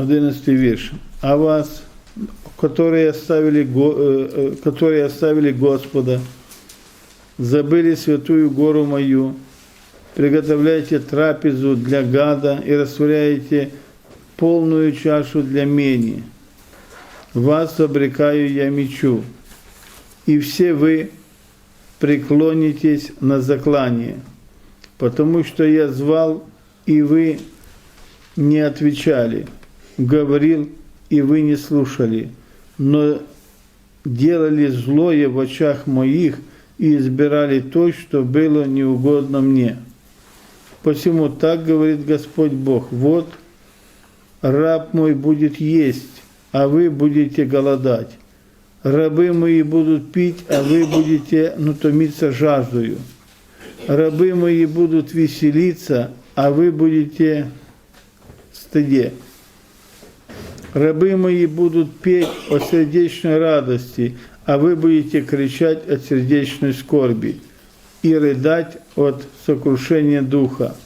11 вірш. А вас, которые оставили, э, э, которые оставили Господа, забыли святую гору мою, приготовляйте трапезу для гада и растворяете полную чашу для мени. Вас обрекаю я мечу, и все вы преклонитесь на заклание, потому что я звал, и вы не отвечали, говорил, и вы не слушали, но делали злое в очах моих и избирали то, что было неугодно мне. Посему так говорит Господь Бог, вот раб мой будет есть, а вы будете голодать. Рабы мои будут пить, а вы будете ну, томиться жаждою. Рабы мои будут веселиться, а вы будете в стыде. Рабы мои будут петь о сердечной радости, а вы будете кричать от сердечной скорби и рыдать от сокрушения духа.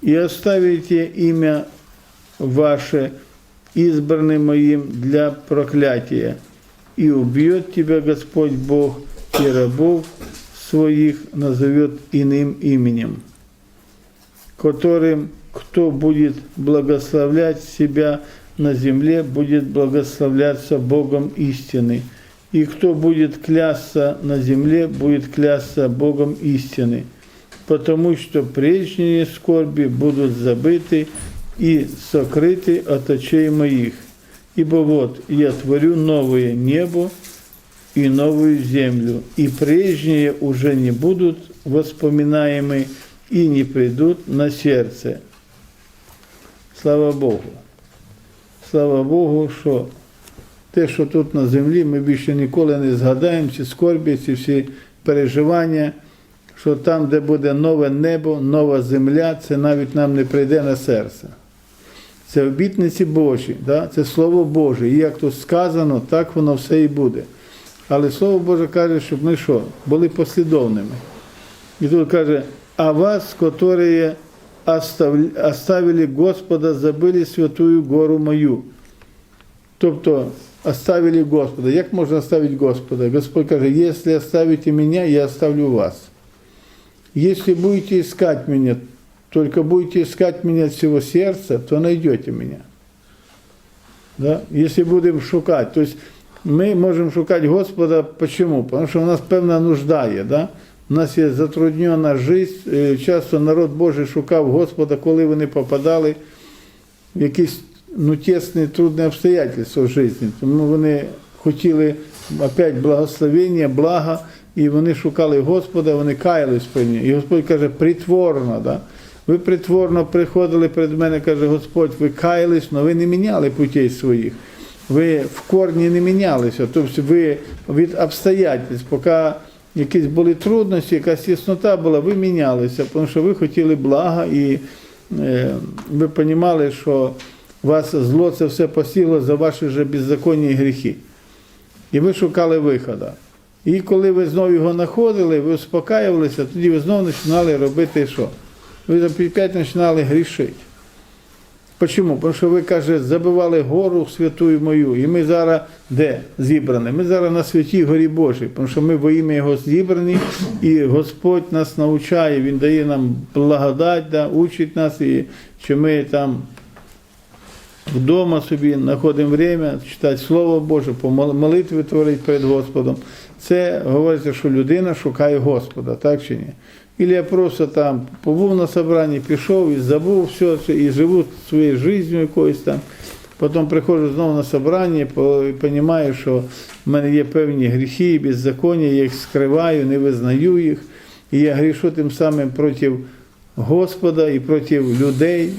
И оставите имя ваше избранным моим для проклятия, и убьет тебя Господь Бог, и рабов своих назовет иным именем, которым кто будет благословлять себя на земле, будет благословляться Богом истины, и кто будет клясться на земле, будет клясться Богом истины, потому что прежние скорби будут забыты и сокрыты от очей моих. Ибо вот я творю новое небо и новую землю, и прежние уже не будут воспоминаемы и не придут на сердце. Слава Богу. Слава Богу, що те, що тут на землі, ми більше ніколи не згадаємо ці скорбі, ці всі переживання, що там, де буде нове небо, нова земля, це навіть нам не прийде на серце. Це обітниці Божі, да? це Слово Боже. І як тут сказано, так воно все і буде. Але Слово Боже каже, щоб ми що? Були послідовними. І тут каже, а вас, оставли- оставили Господа, забыли святую гору мою. Тобто, оставили Господа. Як можна оставити Господа? Господь каже, якщо оставите мене, я оставлю вас. Если будете искать меня, только будете искать меня от всего сердца, то найдете меня. Да? Если будем шукать. То есть мы можем шукать Господа. Почему? Потому что у нас певна нужда є. Да? У нас є затруднена життя. Е, Часто народ Божий шукав Господа, коли вони попадали в якісь ну, тісні, трудні обстоятельства в житті. Тому вони хотіли опять благословення, блага, і вони шукали Господа, вони каялись при ній. І Господь каже, притворно. Да? Ви притворно приходили перед мене, каже Господь, ви каялись, але ви не міняли путей своїх. Ви в корні не мінялися. Тобто ви від обстоятельств, поки якісь були трудності, якась тіснота була, ви мінялися, тому що ви хотіли блага і е, ви розуміли, що вас зло це все посіло за ваші же беззаконні гріхи. І ви шукали виходу. І коли ви знову його знаходили, ви успокаювалися, тоді ви знову починали робити що? Ви опять починали грішити. Почому? Тому що ви, каже, забивали гору святую мою. І ми зараз де зібрані? Ми зараз на святій горі Божій, тому що ми во ім'я Його зібрані, і Господь нас навчає, Він дає нам благодать, да, учить нас, і що ми там вдома собі знаходимо время читати Слово Боже, по мол- молитві перед Господом. Це говориться, що людина шукає Господа, так чи ні? Ілі я просто там побув на собранні, пішов і забув все це, і живу своєю життю якоюсь там. Потім приходжу знову на собрання і розумію, що в мене є певні гріхи і беззаконня, я їх скриваю, не визнаю їх. І я грішу тим самим проти Господа і проти людей,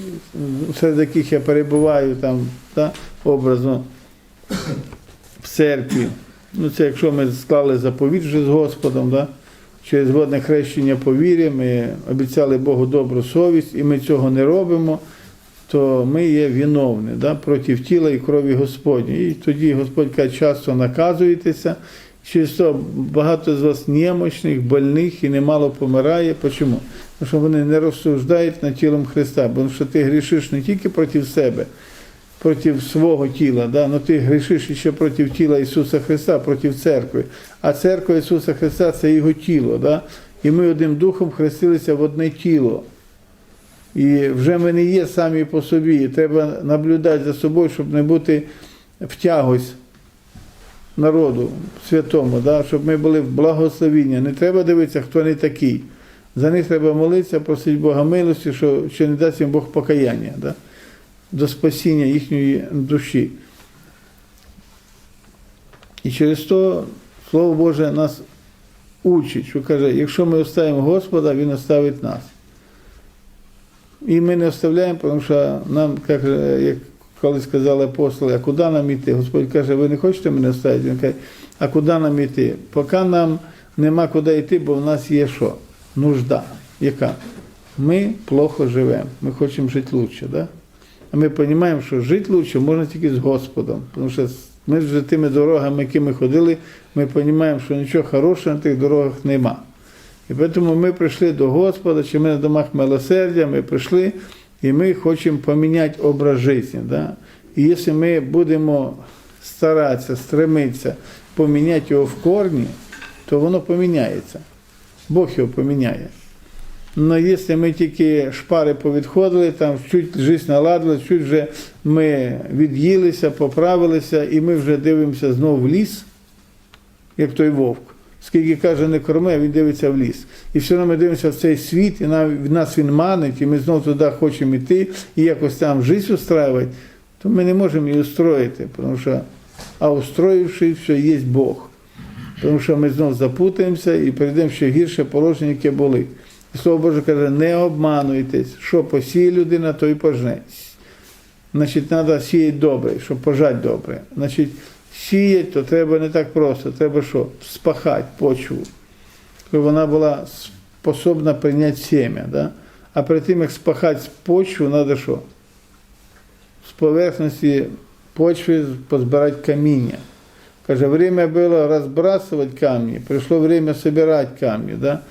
серед яких я перебуваю там, та, образно в церкві. Ну, це якщо ми склали заповідь вже з Господом, да? Через водне хрещення по вірі, ми обіцяли Богу добру совість, і ми цього не робимо, то ми є виновні да? проти тіла і крові Господні. І тоді Господь каже, часто наказуєтеся, через то багато з вас немощних, больних і немало помирає. Чому? Тому що вони не розсуждають над тілом Христа, бо що ти грішиш не тільки проти себе, проти свого тіла, да? но ти грішиш ще проти тіла Ісуса Христа, проти церкви. А церква Ісуса Христа це Його тіло. Да? І ми одним духом хрестилися в одне тіло. І вже ми не є самі по собі. І треба наблюдати за собою, щоб не бути в тягось народу святому, да? щоб ми були в благословінні. Не треба дивитися, хто не такий. За них треба молитися, просити Бога милості, що, що не дасть їм Бог покаяння да? До спасіння їхньої душі. І через то Слово Боже нас учить, що каже, якщо ми оставимо Господа, Він оставить нас. І ми не оставляємо, тому що нам, як, як коли сказали апостоли, а куди нам йти? Господь каже, ви не хочете мене оставити? Він каже, а куди нам йти? Поки нам нема куди йти, бо в нас є що? Нужда. Яка? Ми плохо живемо, ми хочемо жити краще. Да? А ми розуміємо, що жити краще можна тільки з Господом. Тому що ми вже тими дорогами, якими ходили, ми розуміємо, що нічого хорошого на тих дорогах нема. І тому ми прийшли до Господа, чи ми на домах милосердя, ми прийшли і ми хочемо поміняти образ життя. Да? І якщо ми будемо старатися, стремитися поміняти його в корні, то воно поміняється. Бог його поміняє. Но якщо ми тільки шпари повідходили, там чуть життя наладилась, чуть вже ми від'їлися, поправилися, і ми вже дивимося знову в ліс, як той вовк. Скільки каже, не корми, а він дивиться в ліс. І все одно ми дивимося в цей світ, і нас він манить, і ми знову туди хочемо йти, і якось там життя устраювати, то ми не можемо її устроїти, тому що, а устроївши все, є Бог. Тому що ми знову запутаємося і перейдемо ще гірше положення, яке були. І Слово Боже каже, не обмануйтесь, що посіє людина, то і пожне. Значить, треба сіяти добре, щоб пожати добре. Значить, сіяти, то треба не так просто, треба що? Спахати почву, щоб вона була способна прийняти сім'я. Да? А перед тим, як спахати почву, треба що? З поверхності почви позбирати каміння. Каже, время было разбрасывать камни, пришло время собирать камни, да.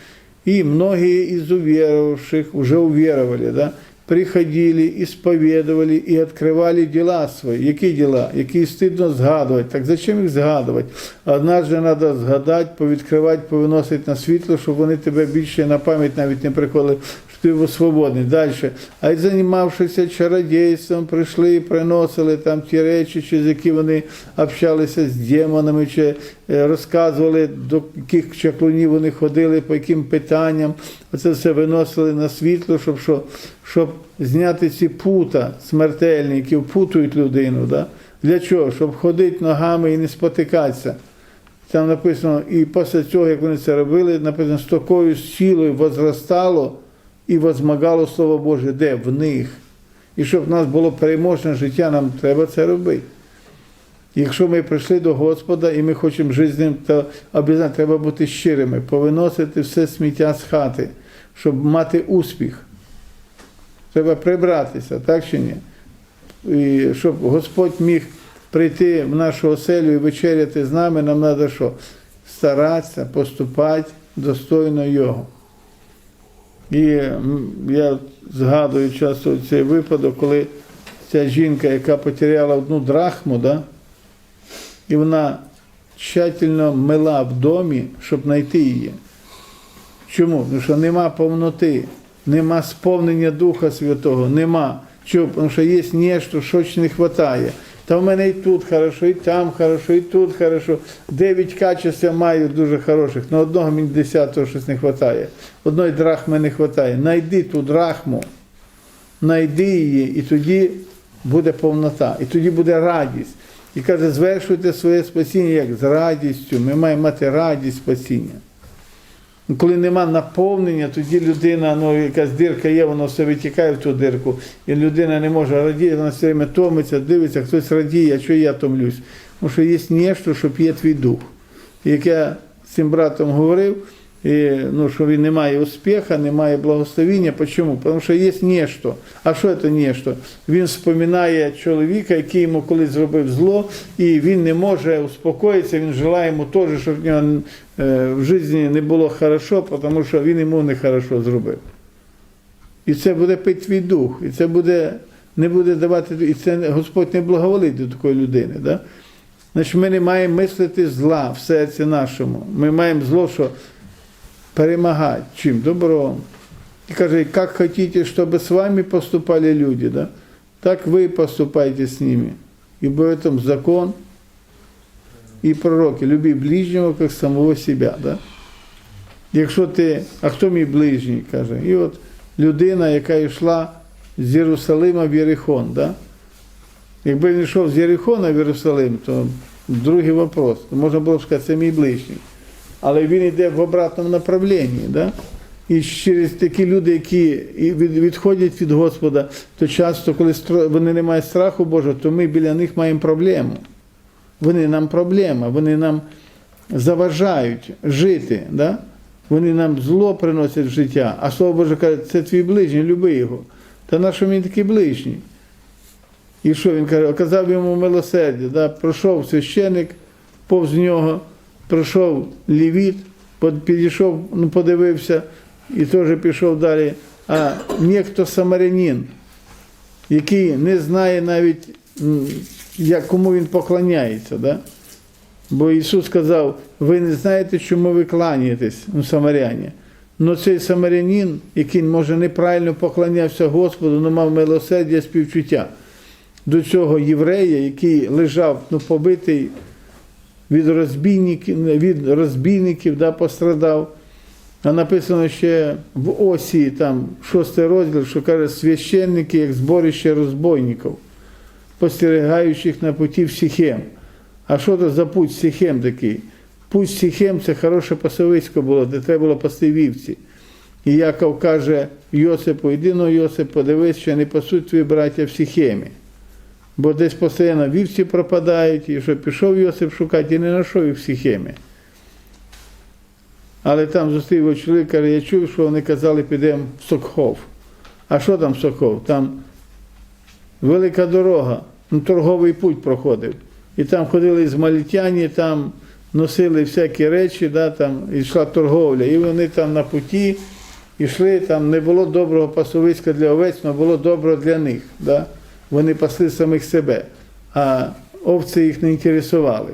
И многие из уверовавших уже уверовали, да, приходили, исповедовали и открывали дела свої. Які діла? Які стидно згадувати. Так зачем їх згадувати? Однажды треба згадати, повідкривати, повиносити на світло, щоб вони тебе більше на пам'ять навіть не приходили, ти свободний. Далі. А й займавшися чародійством, прийшли і приносили там ті речі, через які вони общалися з демонами, чи е, розказували, до яких чаклунів вони ходили, по яким питанням. Оце все виносили на світло, щоб що? Щоб зняти ці пута смертельні, які впутують людину. Да? Для чого? Щоб ходити ногами і не спотикатися. Там написано, і після цього, як вони це робили, написано, з такою силою возростало і возмагало Слово Боже, де? В них. І щоб в нас було переможне життя, нам треба це робити. Якщо ми прийшли до Господа і ми хочемо жити з ним, то обов'язково треба бути щирими, повиносити все сміття з хати, щоб мати успіх. Треба прибратися, так чи ні? І щоб Господь міг прийти в нашу оселю і вечеряти з нами, нам треба що? Старатися, поступати достойно Його. І я згадую часто цей випадок, коли ця жінка, яка потеряла одну драхму, да? і вона тщательно мила в домі, щоб знайти її. Чому? Тому що нема повноти, нема сповнення Духа Святого, нема. Чому? Тому що є нечто, що не вистачає. Та в мене і тут хорошо, і там хорошо, і тут хорошо. Дев'ять качеств я маю дуже хороших, але одного мені десятого щось не вистачає. Одної драхми не вистачає. Найди ту драхму, найди її, і тоді буде повнота, і тоді буде радість. І каже, звершуйте своє спасіння як з радістю. Ми маємо мати радість спасіння. Коли нема наповнення, тоді людина, ну якась дирка є, воно все витікає в ту дирку, і людина не може радіти, вона все время томиться, дивиться, хтось радіє, а що я томлюсь. Тому що є нечто, що п'є твій дух. Як я з цим братом говорив, і, ну, що він не має успіху, не має благословіння. Чому? Тому що є нечто. А що це нечто? Він споминає чоловіка, який йому колись зробив зло, і він не може успокоїтися, він желає йому теж, щоб в нього в житті не було хорошо, тому що він йому не хорошо зробив. І це буде пити твій дух, і це буде не буде давати, і це Господь не благоволить до такої людини. Да? Значить, ми не маємо мислити зла в серці нашому. Ми маємо зло, що перемагати чим? Добром. І каже, як хотите, щоб з вами поступали люди, да? так ви поступайте з ними. Ибо в этом закон і пророки. Люби ближнього, як самого себе. Да? Якщо ти, а хто мій ближній? каже. І от людина, яка йшла з Єрусалима в Єрихон. Да? Якби він йшов з Єрихона в Єрусалим, то другий вопрос. То можна було б сказати, це мій ближній. Але він йде в обратному направленні. Да? І через такі люди, які відходять від Господа, то часто, коли вони не мають страху Божого, то ми біля них маємо проблему. Вони нам проблема, вони нам заважають жити. Да? Вони нам зло приносять в життя. А Слово Боже каже, це твій ближній, люби його. Та на що він такий ближній? І що він каже, оказав йому милосердя, да? пройшов священик повз нього, пройшов лівіт, підійшов, ну, подивився і теж пішов далі. А ніхто самарянин, який не знає навіть, як, кому він поклоняється. Да? Бо Ісус сказав, ви не знаєте, чому ви кланяєтесь, ну, самаряні. Ну цей самарянин, який, може, неправильно поклонявся Господу, але мав милосердя співчуття до цього єврея, який лежав ну, побитий від розбійників, від розбійників да, пострадав. А написано ще в осі, там шостий розділ, що каже, священники, як зборище розбойників, постерігаючих на путі в Сіхем. А що це за путь Сіхем такий? Путь Сіхем це хороше пасовисько було, де треба було пасти вівці. І Яков каже Йосипу, ну, Йосип, подивись, що не пасуть твої браття в Сіхемі. Бо десь постійно вівці пропадають, і що пішов Йосип шукати і не знайшов їх в Сіхемі. Але там зустрів його чоловік, я чув, що вони казали, підемо в Сокхов. А що там Сокхов? Там велика дорога, ну, торговий путь проходив. І там ходили з малітяні, там носили всякі речі, да, там йшла торговля. І вони там на путі йшли, там не було доброго пасовиська для овець, але було добро для них. Да? Вони пасли самих себе, а овці їх не інтересували.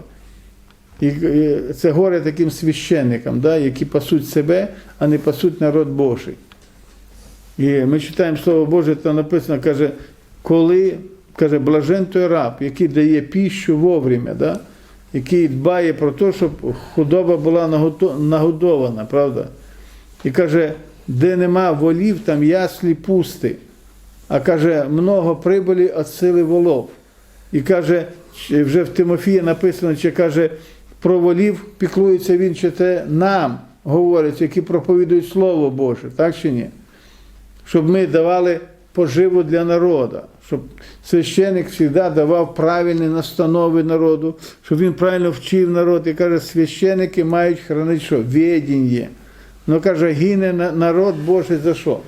І це горе таким священникам, да, які пасуть себе, а не пасуть народ Божий. І ми читаємо Слово Боже, там написано, каже, коли каже, блажен той раб, який дає піщу вовремя, да, який дбає про те, щоб худоба була нагодована, правда? І каже, де нема волів, там яслі пусти. А каже, много прибулі від сили волов. І каже, вже в Тимофії написано, чи каже, про волів піклується він, чи це нам говорить, які проповідують Слово Боже, так чи ні? Щоб ми давали поживу для народу, щоб священик завжди давав правильні настанови народу, щоб він правильно вчив народ. І каже, священики мають хранити що? Відіння. Ну каже, гине народ Божий за що?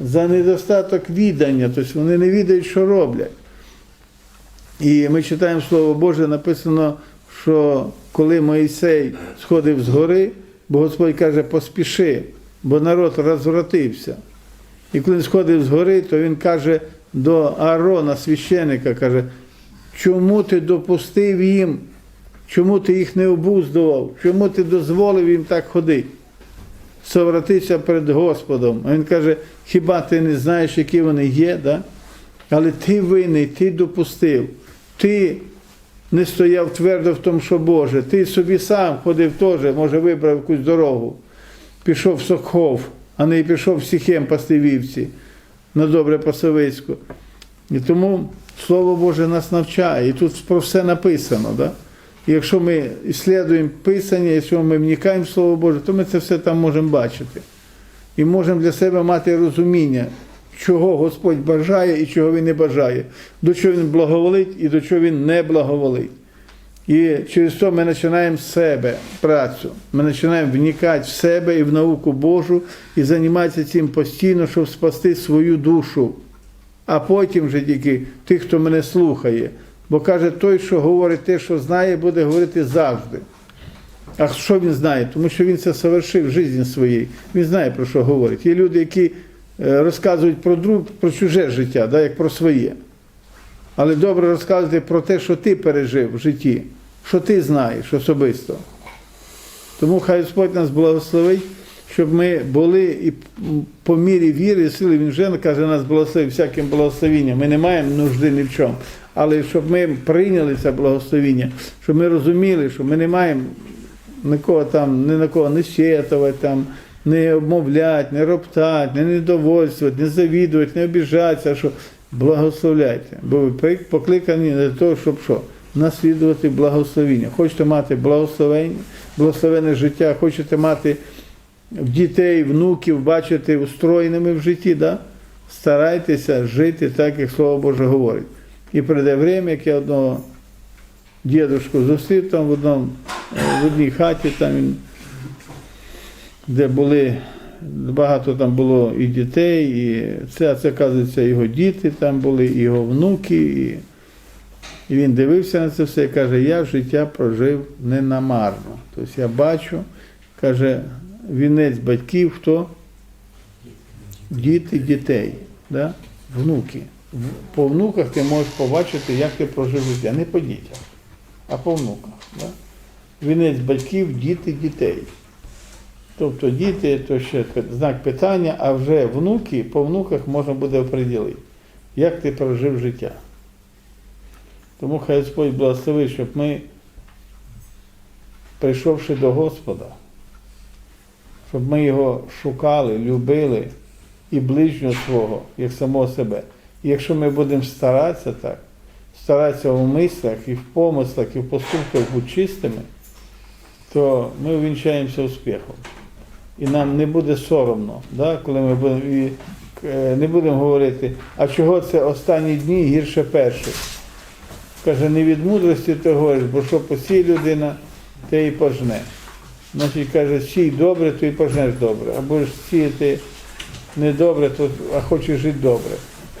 За недостаток відання, тобто вони не відають, що роблять. І ми читаємо Слово Боже, написано, що коли Моїсей сходив з гори, бо Господь каже, поспіши, бо народ розвратився. І коли він сходив з гори, то він каже до Аарона, священика, каже, чому ти допустив їм, чому ти їх не обуздував, чому ти дозволив їм так ходити? Совратися перед Господом. А він каже, хіба ти не знаєш, які вони є? Да? Але ти винний, ти допустив, ти не стояв твердо в тому, що Боже, ти собі сам ходив теж, може, вибрав якусь дорогу, пішов в Сокхов, а не пішов в Сіхем пасти вівці на добре пасовисько. І тому Слово Боже нас навчає, і тут про все написано. Да? І якщо ми іслідуємо Писання, якщо ми вникаємо в Слово Боже, то ми це все там можемо бачити. І можемо для себе мати розуміння, чого Господь бажає і чого Він не бажає, до чого Він благоволить і до чого Він не благоволить. І через це ми починаємо з себе працю. Ми починаємо вникати в себе і в науку Божу і займатися цим постійно, щоб спасти свою душу. А потім вже тільки тих, хто мене слухає. Бо каже, той, що говорить те, що знає, буде говорити завжди. А що він знає? Тому що він це совершив в житті своїй. Він знає, про що говорить. Є люди, які е, розказують про друг, про чуже життя, да, як про своє. Але добре розказувати про те, що ти пережив в житті, що ти знаєш особисто. Тому хай Господь нас благословить, щоб ми були і по мірі віри, сили, Він вже каже, нас благословив всяким благословенням. Ми не маємо нужди ні в чому. Але щоб ми прийняли це благословення, щоб ми розуміли, що ми не маємо нікого там, ні на кого не сетувати, там, не обмовляти, не роптати, не недовольствувати, не завідувати, не обіжатися, що благословляйте. Бо ви покликані для того, щоб що? Наслідувати благословення. Хочете мати благословення, благословенне життя, хочете мати дітей, внуків, бачити устроєними в житті, да? старайтеся жити так, як Слово Боже говорить. І прийде время, як я одного дідушку зустрів там в, одному, в одній хаті, там де були, багато там було і дітей, і це, це, оказується, його діти там були, і його внуки. І, і він дивився на це все і каже, я життя прожив не намарно. Тобто я бачу, каже, вінець батьків, хто? Діти дітей, да? внуки. По внуках ти можеш побачити, як ти прожив життя. Не по дітях, а по внуках. Да? Вінець батьків, діти дітей. Тобто діти то ще знак питання, а вже внуки, по внуках можна буде оприділити, як ти прожив життя. Тому хай Господь благословить, щоб ми, прийшовши до Господа, щоб ми його шукали, любили і ближнього свого, як самого себе. Якщо ми будемо старатися так, старатися в мислах, і в помислах, і в поступках бути чистими, то ми увінчаємося успіхом. І нам не буде соромно, да, коли ми будемо і, е, не будемо говорити, а чого це останні дні гірше перших. Каже, не від мудрості ти говориш, бо що посій людина, те і пожне. Значить, каже, сій добре, то і пожнеш добре. А будеш сіяти недобре, то, а хочеш жити добре.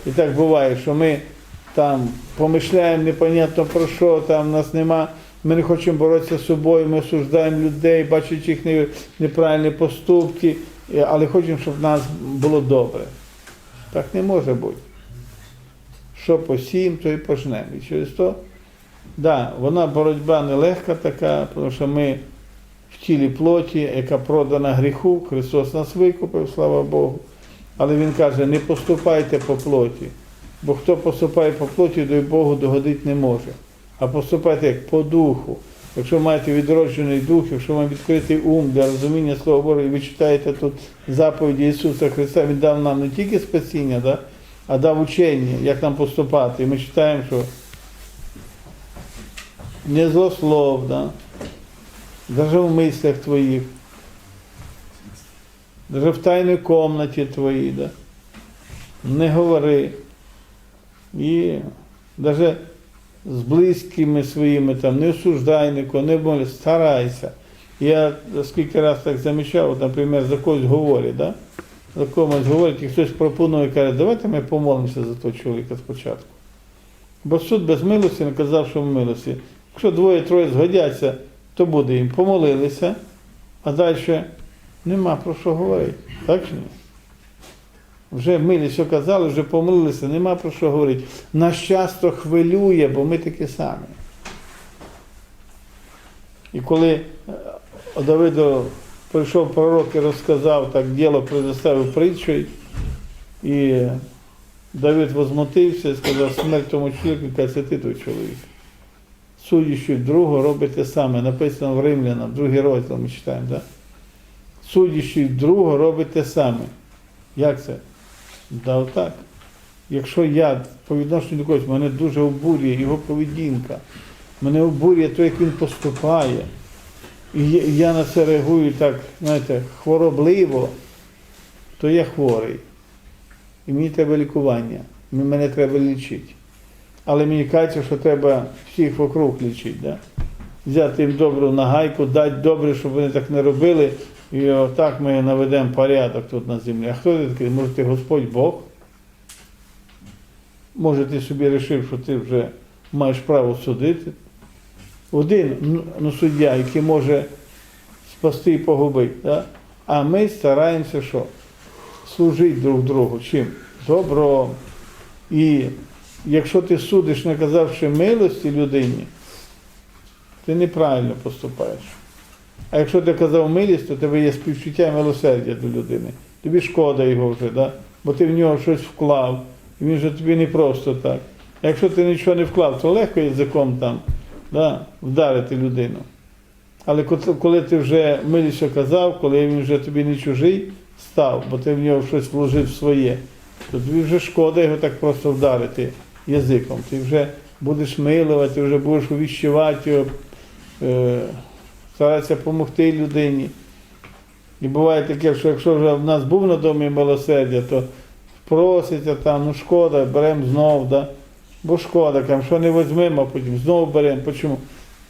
І так буває, що ми там помишляємо непонятно про що, там нас нема, ми не хочемо боротися з собою, ми осуждаємо людей, бачать їх неправильні поступки, але хочемо, щоб в нас було добре. Так не може бути. Що посіємо, то і пожнемо. І через то, да, вона боротьба нелегка така, тому що ми в тілі плоті, яка продана гріху, Христос нас викупив, слава Богу. Але Він каже, не поступайте по плоті, бо хто поступає по плоті, до Богу догодити не може. А поступайте як по духу. Якщо маєте відроджений дух, якщо вам відкритий ум для розуміння Слова Божого, і ви читаєте тут заповіді Ісуса Христа, Він дав нам не тільки спасіння, да, а дав учення, як нам поступати. І ми читаємо, що не злослов, да, даже в мислях твоїх, даже в тайній комнаті твоїй, да, не говори. І навіть з близькими своїми, там, не осуждай нікого, не молись, старайся. Я скільки раз так замічав, от, наприклад, за когось говорять, да? за комусь говорять, і хтось пропонує, каже, давайте ми помолимося за того чоловіка спочатку. Бо суд без милості наказав, що в милості. Якщо двоє-троє згодяться, то буде їм. Помолилися, а далі нема про що говорити. Так чи ні? Вже милість оказали, вже помилилися, нема про що говорити. Нас часто хвилює, бо ми такі самі. І коли е, Давиду прийшов пророк і розказав, так діло предоставив притчою, і Давид возмутився і сказав, смерть тому чоловіку, каже, ти той чоловік. Судячи другого те саме, написано в Римлянам, другий розділ ми читаємо, так? Судячи другого робить те саме. Як це? Да, отак. Якщо я по відношенню до когось, мене дуже обурює його поведінка, мене обурює те, як він поступає. І я- на це реагую так, знаєте, хворобливо, то я хворий. І мені треба лікування, мене треба лічити. Але мені кажеться, що треба всіх вокруг лічити. Да? Взяти їм добру нагайку, дати добре, щоб вони так не робили. І отак ми наведемо порядок тут на землі. А хто ти такий? Може, ти Господь Бог? Може, ти собі вирішив, що ти вже маєш право судити? Один ну, ну, суддя, який може спасти і погубити. Да? А ми стараємося що? Служити друг другу. Чим? Добром. І якщо ти судиш, наказавши милості людині, ти неправильно поступаєш. А якщо ти казав милість, то тебе є співчуття і милосердя до людини. Тобі шкода його вже, да? бо ти в нього щось вклав, і він же тобі не просто так. А якщо ти нічого не вклав, то легко язиком там да? вдарити людину. Але коли ти вже милість казав, коли він вже тобі не чужий став, бо ти в нього щось вложив своє, то тобі вже шкода його так просто вдарити язиком. Ти вже будеш милувати, ти вже будеш увіщувати його, е, старатися допомогти людині. І буває таке, що якщо вже в нас був на домі милосердя, то проситься там, ну шкода, беремо знов, да? бо шкода, кажемо, що не візьмемо, а потім знову беремо. Чому?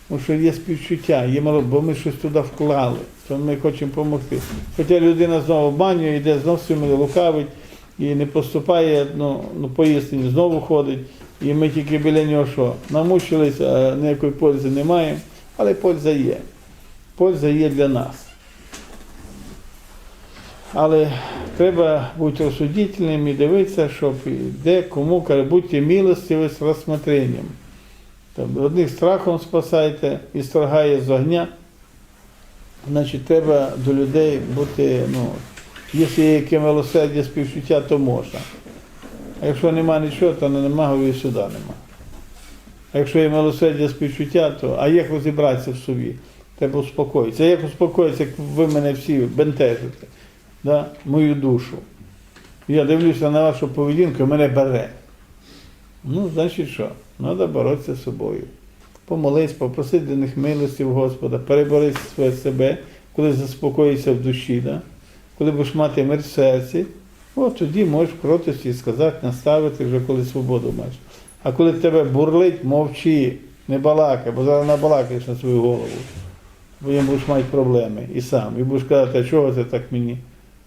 Тому що є співчуття, є мало, бо ми щось туди вклали, то ми хочемо допомогти. Хоча людина знову обманює, йде знов своїми лукавить і не поступає, ну, ну по знову ходить. І ми тільки біля нього що? Намучилися, ніякої пользи не маємо, але польза є. Польза є для нас. Але треба бути розсудительним і дивитися, щоб де, кому, будьте милостиві з розсмотренням. Одних страхом спасайте і сторгає з огня. Значить, треба до людей бути, ну, якщо є яке милосердя, співчуття, то можна. А якщо нема нічого, то нема і сюди нема. А якщо є милосердя, співчуття, то а як розібратися в собі? Треба успокоїтися. Як успокоїтися, як ви мене всі бентежите, да? мою душу. Я дивлюся на вашу поведінку, мене бере. Ну, значить що? Треба боротися з собою. Помолись, попроси для них милості в Господа, переборись своє себе, коли заспокоїшся в душі, да? коли будеш мати мир в серці, от тоді можеш кротості сказати, наставити вже коли свободу маєш. А коли тебе бурлить, мовчи, не балакай, бо зараз набалакаєш на свою голову. Бо їм будеш мати проблеми і сам. І будеш казати, а чого це так мені?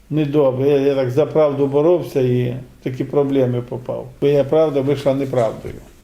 Недобре, я, я так за правду боровся і такі проблеми попав. Бо я правда вийшла неправдою.